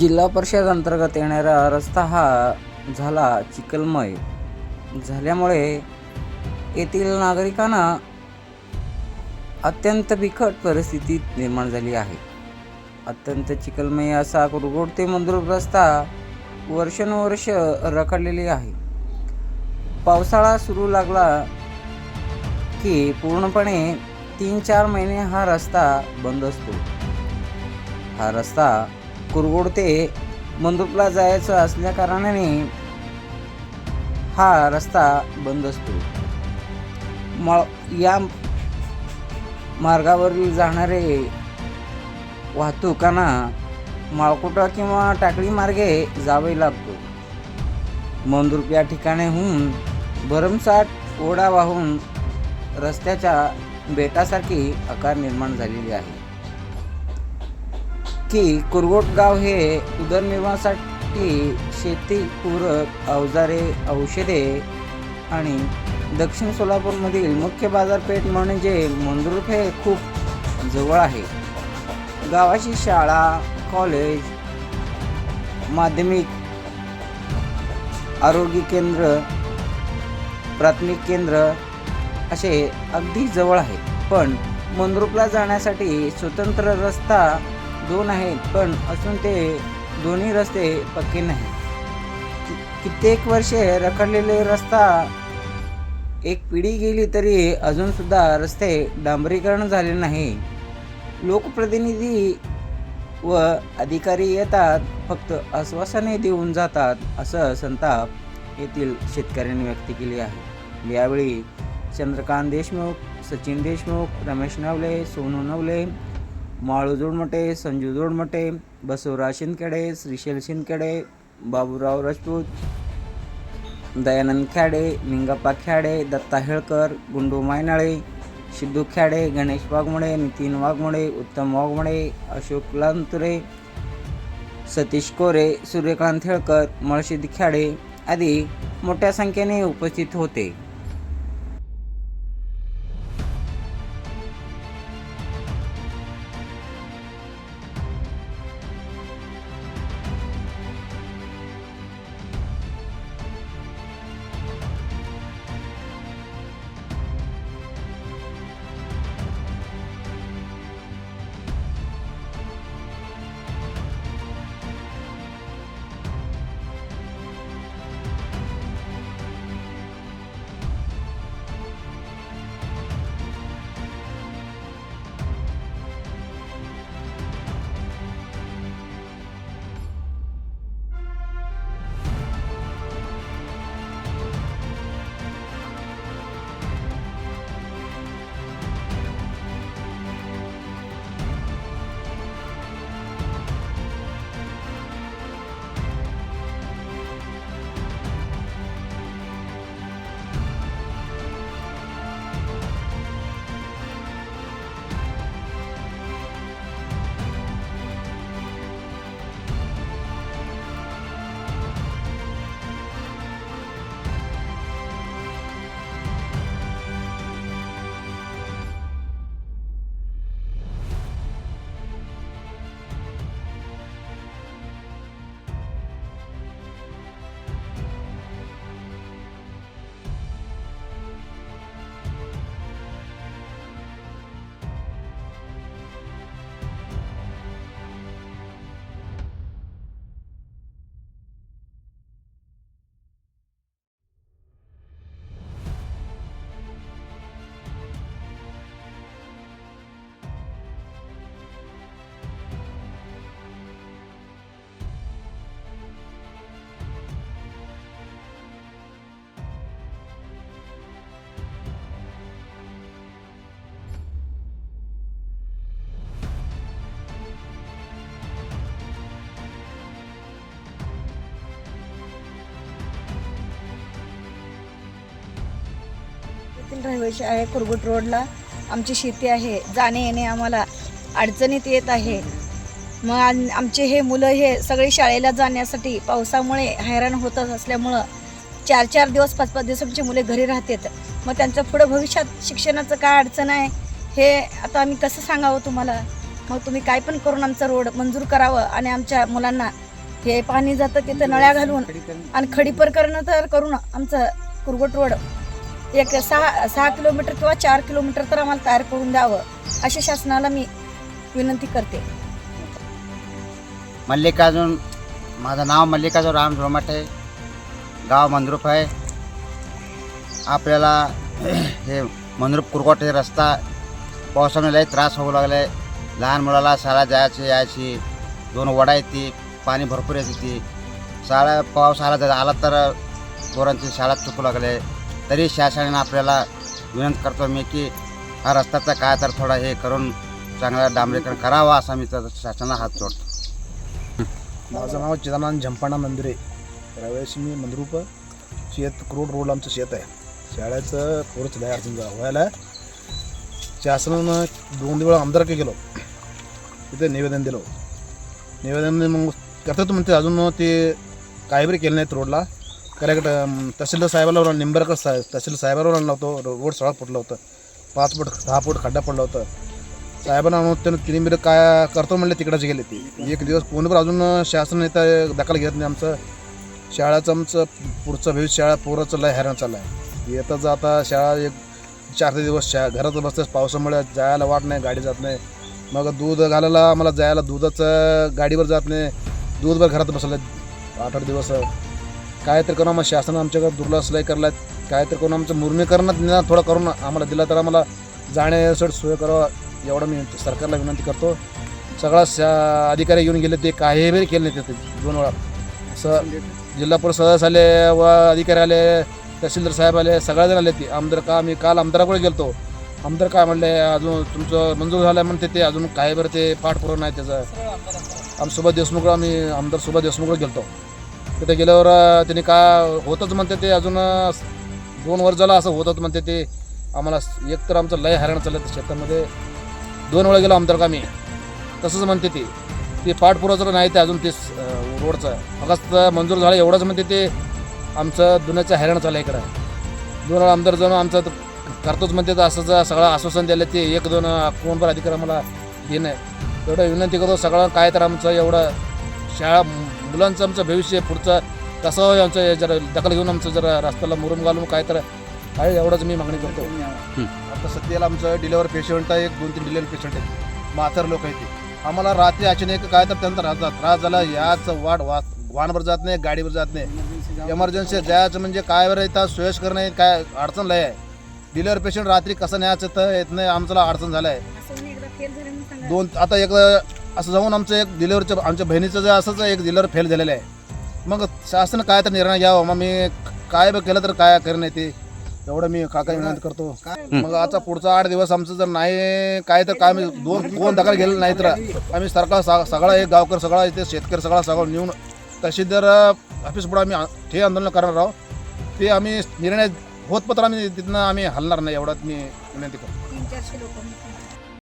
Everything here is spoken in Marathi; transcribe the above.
जिल्हा परिषद अंतर्गत येणारा रस्ता हा झाला चिखलमय. झाल्यामुळे येथील नागरिकांना अत्यंत बिकट परिस्थिती निर्माण झाली आहे. अत्यंत चिखलमय असा कुरगोड ते मंदुर रस्ता वर्षानुवर्ष रखडलेली आहे. पावसाळा सुरू लागला की पूर्णपणे तीन चार महिने हा रस्ता बंद असतो. हा रस्ता कुरगोड ते मंदुपला जायचं असल्याकारणाने हा रस्ता बंद असतो. म या मार्गावरील जाणारे वाहतुकांना माळकुटा किंवा टाकळी मार्गे जावे लागतो. मंदुरप या ठिकाणाहून भरमसाठ ओढा वाहून रस्त्याच्या बेटासारखी आकार निर्माण झालेली आहे. की कुरगोटगाव हे उदरनिर्वाहासाठी शेतीपूरक अवजारे औषधे आणि दक्षिण सोलापूरमधील मुख्य बाजारपेठ म्हणजे मुंद्रुप हे खूप जवळ आहे. गावाची शाळा कॉलेज माध्यमिक आरोग्य केंद्र प्राथमिक केंद्र असे अगदी जवळ आहेत पण मंद्रुपला जाण्यासाठी स्वतंत्र रस्ता दोन आहेत पण असून ते दोन्ही रस्ते पक्के नाहीत. कि- कित्येक वर्षे रखडलेले रस्ता एक पिढी गेली तरी अजूनसुद्धा रस्ते डांबरीकरण झाले नाही. लोकप्रतिनिधी व अधिकारी येतात फक्त आश्वासने देऊन जातात असं संताप येथील शेतकऱ्यांनी व्यक्त केली आहे. यावेळी चंद्रकांत देशमुख सचिन देशमुख रमेश नवले सोनू नवले माळू जोडमटे संजू जोडमटे बसवराज शिंदखेडे श्रीशैल शिंदखेडे बाबूराव राजपूत दयानंद खेडे निंगप्पा खेडे दत्ता हेळकर गुंडू मायनाळे सिद्धू खेडे गणेश वाघमोडे नितीन वाघमोडे उत्तम वाघमोडे अशोक लांतुरे सतीश कोरे सूर्यकांत हेळकर मळशिद खेडे आदी मोठ्या संख्येने उपस्थित होते. येथील रहिवासी आहे कुरगुट रोडला. आमची शेती आहे जाणे येणे आम्हाला अडचणीत येत आहे. मग आमचे हे मुलं हे सगळे शाळेला जाण्यासाठी पावसामुळे हैराण होतच असल्यामुळं चार चार दिवस पाच पाच दिवस आमची मुले घरी राहतात. मग त्यांचं पुढं भविष्यात शिक्षणाचं काय अडचण आहे हे आता आम्ही कसं सांगावं तुम्हाला? मग तुम्ही काय पण करून आमचा रोड मंजूर करावं आणि आमच्या मुलांना हे पाणी जातं तिथं नळ्या घालून आणि खडीपर करणं तर करून आमचं कुरगोट रोड. एक सहा सहा किलोमीटर किंवा चार किलोमीटर तर आम्हाला तयार करून द्यावं अशी शासनाला मी विनंती करते. मल्लिकार्जुन माझं नाव मल्लिकार्जुन राम झोमाटे गाव मंद्रुप आहे. आपल्याला हे मंद्रुप कुरकोट हे रस्ता पावसामुळे लई त्रास होऊ लागले. लहान मुलाला शाळा जायची यायची दोन वडा येते पाणी भरपूर येते ती शाळा पाऊस आला आला तर पोरांची शाळा चुकू लागले. तरी शासनाने आपल्याला विनंती करतो मी की हा रस्त्याचा काय तर थोडा हे करून चांगला डांबरीकरण करावा असा मी तर शासनाला हात जोडतो. माझं नाव चिदानंद झंपाणा मंदिरे त्यावेळेस मी मंदरूप शेत क्रोड रोड आमचं शेत आहे. शाळेचं पोरच लय अडचण व्हायला शासनानं दोन दिवळं आमदारके गेलो तिथे निवेदन दिलं. निवेदन मग करतात म्हणते अजून ते काय बरी केलं नाहीत रोडला. करेक्ट तहसीलदार साहेबाला निंबरकर साहेब तहसील साहेबाला आणला होतो रोड सळा फुटलं होतं. पाच फूट दहा फूट खड्डा पडला होता. साहेबांना आणून त्यानं तिने मिरं काय करतो म्हणले तिकडेच गेले ती. एक दिवस कोणी पण अजून शासन येता दखल घेत नाही आमचं. शाळाचं आमचं पुढचं भविष्य शाळा पोराचं लय हैराण चाललं आहे येता जाता शाळा एक चार ते दिवस शा घरात बसतेच पावसामुळे जायला वाट नाही गाडी जात नाही. मग दूध घालायला आम्हाला जायला दुधाचं गाडीवर जात नाही. दूधभर घरात बसलं आठ आठ दिवस. काय तर करून आम्हाला शासन आमच्याकडे दुर्लक्ष लय करलाय काय तर करून आमचं मुरणीकरणात निदान थोडं करून आम्हाला दिला तर आम्हाला जाण्यासाठी सोय करावं एवढं मी सरकारला विनंती करतो. सगळा शा अधिकारी येऊन गेले ते काही बी केले नाही ते दोन वेळा. स जिल्हा परिषद सदस्य आले व अधिकारी आले तहसीलदार साहेब आले सगळेजण आले ते. आमदार का मी काल आमदाराकडे गेलो आमदार काय म्हणले अजून तुमचं मंजूर झालं म्हणते ते अजून काय बरं ते पाठपुरावा नाही त्याचा. आम्ही सुभाष देशमुख आम्ही आमदार सुभाष देशमुखला गेलो तिथे गेल्यावर त्यांनी का होतंच म्हणते ते अजून दोन वर्ष झालं असं होतंच म्हणते ते. आम्हाला एक तर आमचं लय हैराण चाललं त्या शेतामध्ये. दोन वेळा गेलो आमदार कामी तसंच म्हणते ते. ते पाठपुराचं नाही ते अजून ते रोडचं. फक्त मंजूर झालं एवढंच म्हणते ते. आमचं दुन्याचं हैराण चाललं इकडं. दोन वेळा आमदार जाऊन आमचं करतोच म्हणते तर असंच सगळं आश्वासन द्यायला ते एक दोन कोण अधिकार आम्हाला देणं एवढं विनंती करतो सगळं काय तर आमचं एवढं शाळा मुलांचं आमचं भविष्य पुढचं कसं आमचं जरा दखल घेऊन आमचं जरा रस्त्याला मुरुम घालून काय तर काय एवढंच मी मागणी करतो. आता सध्याला आमचं डिलेवर पेशंट आहे एक दोन तीन डिलेवर पेशंट आहे म्हातार लोक आहेत ते. आम्हाला रात्री अचानक काय तर त्यांचा त्रास झाला- त्रास झाला याच वाढ वा वाहनवर जात नाही गाडीवर जात नाही. एमर्जन्सी जायचं म्हणजे काय बरं येतात सोयस्कर नाही काय अडचण लय आहे. डिलेवर पेशंट रात्री कसं न्यायचं तर येत नाही आमच्याला अडचण झालं आहे. दोन आता एक असं जाऊन आमचं एक डिलेवरचं आमच्या बहिणीचं जे असंच एक डिलेवर फेल झालेलं आहे. मग शासन काय तर निर्णय घ्यावा. मग मी काय बी केलं तर काय करेन ते. एवढं मी काका विनंती करतो. मग आता पुढचा आठ दिवस आमचं जर नाही काय तर काय दोन कोण दखल गेलं नाही तर. आम्ही सरकार सा- सगळा एक गावकर सगळा इथे शेतकरी सगळा सगळं नेऊन तहसीलदार ऑफिस पुढे आम्ही हे आंदोलन करणार आहोत. ते आम्ही निर्णय होत पत्र आम्ही तिथनं आम्ही हलणार नाही एवढं मी विनंती करतो.